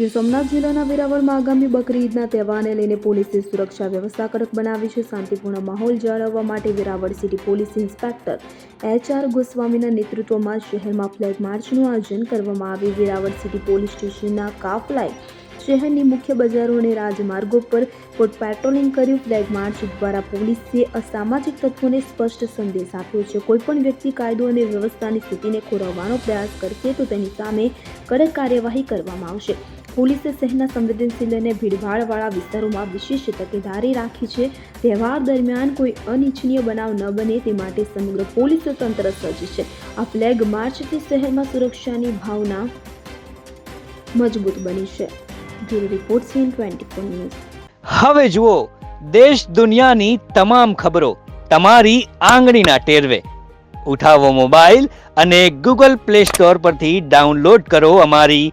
ગીર સોમનાથ જિલ્લાના વેરાવળમાં આગામી બકરી ઈદના તહેવારને લઈને પોલીસે સુરક્ષા વ્યવસ્થા કડક બનાવી છે. શાંતિપૂર્ણ માહોલ જાળવવા માટે Veraval city police inspector H R ગોસ્વામીના નેતૃત્વમાં શહેરમાં ફ્લેગ માર્ચનું આયોજન કરવામાં આવ્યું. વેરાવળ સિટી પોલીસ સ્ટેશનના કાફલાએ શહેરની મુખ્ય બજારો અને રાજમાર્ગો પર ફૂટ પેટ્રોલિંગ કર્યું. ફ્લેગ માર્ચ દ્વારા પોલીસે અસામાજિક તત્વોને સ્પષ્ટ સંદેશ આપ્યો છે. કોઈપણ વ્યક્તિ કાયદો અને વ્યવસ્થાની સ્થિતિને ખોરવવાનો પ્રયાસ કરશે તો તેની સામે કડક કાર્યવાહી કરવામાં આવશે. પોલીસે શહેરના સંવેદનશીલ અને ભીડભાડવાળા વિસ્તારોમાં વિશેષ તકેદારી રાખી છે. તહેવાર દરમિયાન કોઈ અનિચ્છનીય બનાવ ન બને તે માટે સમગ્ર પોલીસ તંત્ર સજ્જ છે. આ ફ્લેગ માર્ચથી શહેરમાં સુરક્ષાની ભાવના મજબૂત બની છે. રિપોર્ટ હવે જુઓ, દેશ દુનિયાની તમામ ખબરો તમારી આંગળીના ટેરવે. ઉઠાવો મોબાઈલ અને ગૂગલ પ્લે સ્ટોર પરથી ડાઉનલોડ કરો અમારી